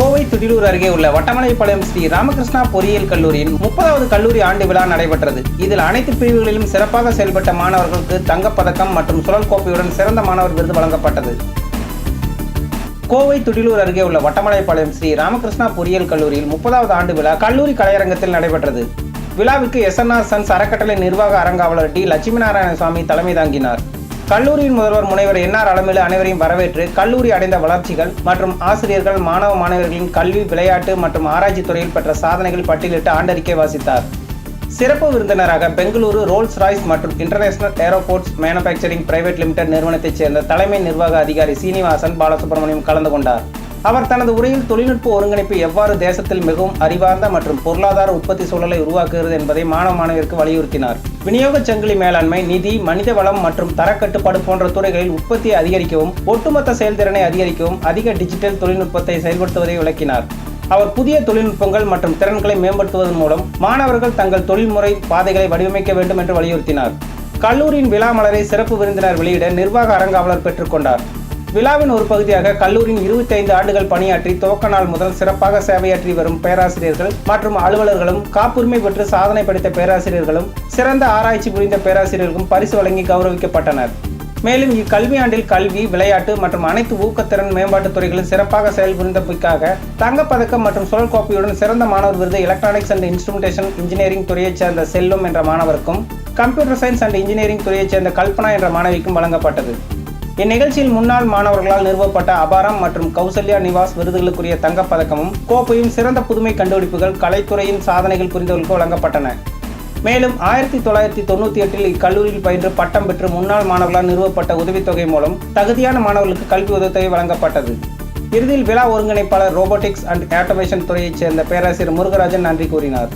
கோவை துதிலூர் அருகே உள்ள வட்டமலைப்பாளையம் ஸ்ரீ ராமகிருஷ்ணா பொறியியல் கல்லூரியின் முப்பதாவது கல்லூரி ஆண்டு விழா நடைபெற்றது. இதில் அனைத்து பிரிவுகளிலும் சிறப்பாக செயல்பட்ட மாணவர்களுக்கு தங்கப்பதக்கம் மற்றும் சுழல் கோப்பையுடன் சிறந்த மாணவர் விருது வழங்கப்பட்டது. கோவை துடிலூர் அருகே உள்ள வட்டமலைப்பாளையம் ஸ்ரீ ராமகிருஷ்ணா பொறியியல் கல்லூரியில் முப்பதாவது ஆண்டு விழா கல்லூரி கலையரங்கத்தில் நடைபெற்றது. விழாவிற்கு எஸ்என்ஆர் சன்ஸ் அறக்கட்டளை நிர்வாக அரங்காவலர் டி லட்சுமி நாராயண சுவாமி தலைமை தாங்கினார். கல்லூரியின் முதல்வர் முனைவர் என்ஆர் அலமேலு அனைவரையும் வரவேற்று கல்லூரி அடைந்த வளர்ச்சிகள் மற்றும் ஆசிரியர்கள் மாணவ மாணவர்களின் கல்வி விளையாட்டு மற்றும் ஆராய்ச்சி துறையில் பெற்ற சாதனைகள் பட்டியலிட்டு ஆண்டறிக்கை வாசித்தார். சிறப்பு விருந்தினராக பெங்களூரு ரோல்ஸ் ராய்ஸ் மற்றும் international airports manufacturing private limited நிறுவனத்தைச் சேர்ந்த தலைமை நிர்வாக அதிகாரி சீனிவாசன் பாலசுப்ரமணியம் கலந்து கொண்டார். அவர் தனது உரையில் தொழில்நுட்ப ஒருங்கிணைப்பு எவ்வாறு தேசத்தில் மிகவும் அறிவார்ந்த மற்றும் பொருளாதார உற்பத்தி சூழலை உருவாக்குகிறது என்பதை மாணவ மாணவிற்கு வலியுறுத்தினார். விநியோக சங்கிலி மேலாண்மை நிதி மனித வளம் மற்றும் தரக்கட்டுப்பாடு போன்ற துறைகளில் உற்பத்தியை அதிகரிக்கவும் ஒட்டுமொத்த செயல்திறனை அதிகரிக்கவும் அதிக டிஜிட்டல் தொழில்நுட்பத்தை செயல்படுத்துவதை விளக்கினார். அவர் புதிய தொழில்நுட்பங்கள் மற்றும் திறன்களை மேம்படுத்துவதன் மூலம் மாணவர்கள் தங்கள் தொழில்முறை பாதைகளை வடிவமைக்க வேண்டும் என்று வலியுறுத்தினார். கல்லூரியின் விழா மலரை சிறப்பு விருந்தினர் வெளியிட நிர்வாக அரங்காவலர் பெற்றுக்கொண்டார். விழாவின் ஒரு பகுதியாக கல்லூரியின் 25 ஆண்டுகள் பணியாற்றி துவக்க நாள் முதல் சிறப்பாக சேவையாற்றி வரும் பேராசிரியர்கள் மற்றும் அலுவலர்களும் காப்புரிமை பெற்று சாதனை படைத்த பேராசிரியர்களும் சிறந்த ஆராய்ச்சி புரிந்த பேராசிரியர்களுக்கும் பரிசு வழங்கி கௌரவிக்கப்பட்டனர். மேலும் இக்கல்வியாண்டில் கல்வி விளையாட்டு மற்றும் அனைத்து ஊக்கத்திறன் மேம்பாட்டுத் துறைகளில் சிறப்பாக செயல்புரிந்தமைக்காக தங்கப்பதக்கம் மற்றும் சுழல் கோப்பையுடன் சிறந்த மாணவர் விருது எலக்ட்ரானிக்ஸ் அண்ட் இன்ஸ்ட்ருமெண்டேஷன் இன்ஜினியரிங் துறையைச் சேர்ந்த செல்வம் என்ற மாணவருக்கும் கம்ப்யூட்டர் சயின்ஸ் அண்ட் இன்ஜினியரிங் துறையைச் சேர்ந்த கல்பனா என்ற மாணவிக்கும் வழங்கப்பட்டது. இந்நிகழ்ச்சியில் முன்னாள் மாணவர்களால் நிறுவப்பட்ட அபாரம் மற்றும் கௌசல்யா நிவாஸ் விருதுகளுக்குரிய தங்கப்பதக்கமும் கோப்பையும் சிறந்த புதுமை கண்டுபிடிப்புகள் கலைத்துறையின் சாதனைகள் புரிந்தவர்களுக்கு வழங்கப்பட்டன. மேலும் ஆயிரத்தி தொள்ளாயிரத்தி தொண்ணூற்றி எட்டில் இக்கல்லூரியில் பயின்று பட்டம் பெற்று முன்னாள் மாணவர்களால் நிறுவப்பட்ட உதவித்தொகை மூலம் தகுதியான மாணவர்களுக்கு கல்வி உதவித்தொகை வழங்கப்பட்டது. இறுதியில் விழா ஒருங்கிணைப்பாளர் ரோபோட்டிக்ஸ் அண்ட் ஆட்டோமேஷன் துறையைச் சேர்ந்த பேராசிரியர் முருகராஜன் நன்றி கூறினார்.